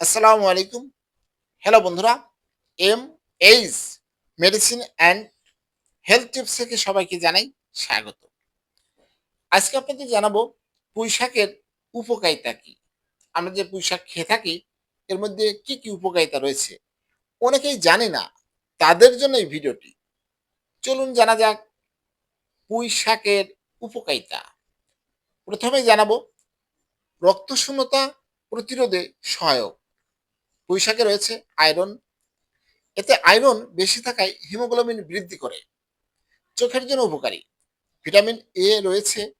আসসালামু আলাইকুম। হ্যালো বন্ধুরা M H medicine and health tips থেকে সবাইকে জানাই স্বাগত। আজকে আপনাদের জানাব পুঁই শাকের উপকারিতা কি? আমরা যে পুঁই শাক খেয়ে থাকি, এর মধ্যে কি কি উপকারিতা রয়েছে? অনেকেই জানে না, তাদের জন্য এই ভিডিওটি। চলুন জানা যাক পুঁই শাকের উপকারিতা। প্রথমে জানাব, রক্তশূন্যতা প্রতিরোধে সহায়ক। পুঁই শাকে রয়েছে আয়রন। এতে আয়রন বেশি থাকায় হিমোগ্লোবিন বৃদ্ধি করে। চোখের জন্য উপকারী। ভিটামিন এ রয়েছে।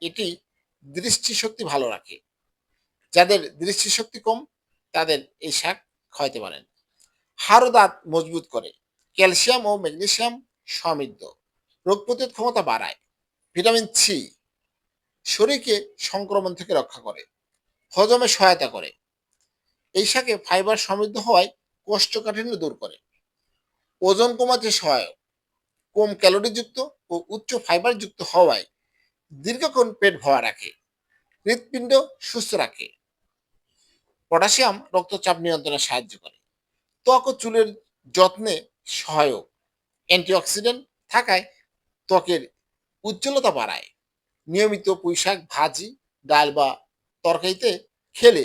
এটি দৃষ্টিশক্তি ভালো রাখে। যাদের দৃষ্টিশক্তি কম, তাদের এই শাক খাওয়াতে পারেন। হাড় দাঁত মজবুত করে। ক্যালসিয়াম ও ম্যাগনেসিয়াম সমৃদ্ধ। রোগ প্রতিরোধ ক্ষমতা বাড়ায়। ভিটামিন সি শরীরকে সংক্রমণ থেকে রক্ষা করে। হজমে সহায়তা করে। এই শাকে ফাইবার সমৃদ্ধ হওয়ায় কোষ্ঠকাঠিন্য দূর করে। ওজন কমাতে সহায়ক। কম ক্যালোরিযুক্ত ও উচ্চ ফাইবারযুক্ত হওয়ায় দীর্ঘক্ষণ পেট ভরা রাখে, হৃৎপিণ্ড সুস্থ রাখে। পটাশিয়াম রক্তচাপ নিয়ন্ত্রণে সাহায্য করে। ত্বক ও চুলের যত্নে সহায়ক। অ্যান্টিঅক্সিডেন্ট থাকায় ত্বকের উজ্জ্বলতা বাড়ায়। নিয়মিত পুঁইশাক, ভাজি, ডাল বা তরকারিতে খেলে